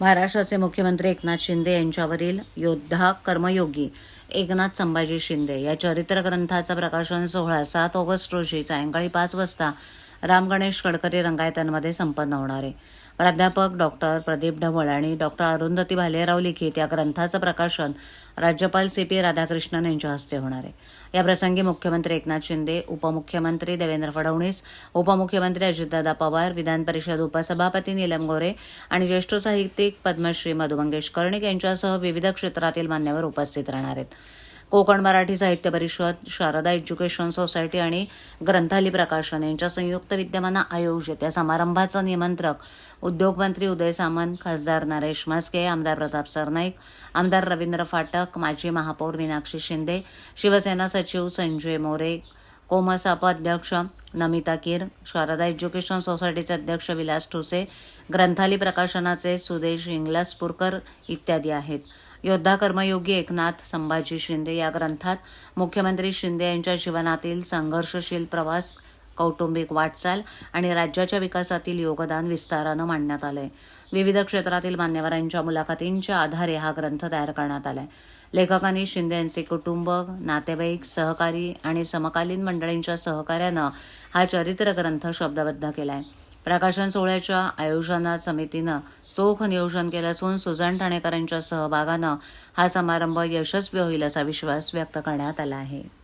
महाराष्ट्राचे मुख्यमंत्री एकनाथ शिंदे यांच्यावरील योद्धा कर्मयोगी एकनाथ संभाजी शिंदे या चरित्र ग्रंथाचा प्रकाशन सोहळा सात ऑगस्ट रोजी सायंकाळी पाच वाजता राम गणेश गडकरी रंगायतांमध्ये संपन्न होणार आहे. प्राध्यापक डॉक्टर प्रदीप ढवळ आणि डॉक्टर अरुंधती भालेराव लिखित या ग्रंथाचं प्रकाशन राज्यपाल सी पी राधाकृष्णन यांच्या हस्ते होणार आहे. या प्रसंगी मुख्यमंत्री एकनाथ शिंदे उपमुख्यमंत्री देवेंद्र फडणवीस उपमुख्यमंत्री अजितदादा पवार विधान परिषद उपसभापती नीलम गोरे आणि ज्येष्ठ साहित्यिक पद्मश्री मधु मंगेश कर्णिक यांच्यासह विविध क्षेत्रातील मान्यवर उपस्थित राहणार आहेत. कोकण मराठी साहित्य परिषद शारदा एज्युकेशन सोसायटी आणि ग्रंथाली प्रकाशन यांच्या संयुक्त विद्यमानं आयोजित या समारंभाचं निमंत्रक उद्योगमंत्री उदय सामंत खासदार नरेश म्हस्के आमदार प्रताप सरनाईक आमदार रवींद्र फाटक माजी महापौर मीनाक्षी शिंदे शिवसेना सचिव संजय मोरे कोमसाप अध्यक्ष नमिता कीर शारदा एज्युकेशन सोसायटीचे अध्यक्ष विलास ठुसे ग्रंथाली प्रकाशनाचे सुदेश इंगलासपूरकर इत्यादी आहेत. योद्धा कर्मयोगी एकनाथ संभाजी शिंदे या ग्रंथात मुख्यमंत्री शिंदे यांच्या जीवनातील संघर्षशील प्रवास कौटुंबिक वाटचाल आणि राज्याच्या विकासातील योगदान विस्तारानं मांडण्यात आलंय. विविध क्षेत्रातील मान्यवरांच्या मुलाखतींच्या आधारे हा ग्रंथ तयार करण्यात आलाय. लेखकांनी शिंदे यांचे कुटुंब नातेवाईक सहकारी आणि समकालीन मंडळींच्या सहकार्यानं हा चरित्र ग्रंथ शब्दबद्ध केलाय. प्रकाशन सोहळ्याच्या आयोजना समितीनं चोख नियोजन केलं असून सुजान ठाणेकरांच्या सहभागानं हा समारंभ यशस्वी होईल असा विश्वास व्यक्त करण्यात आला आहे.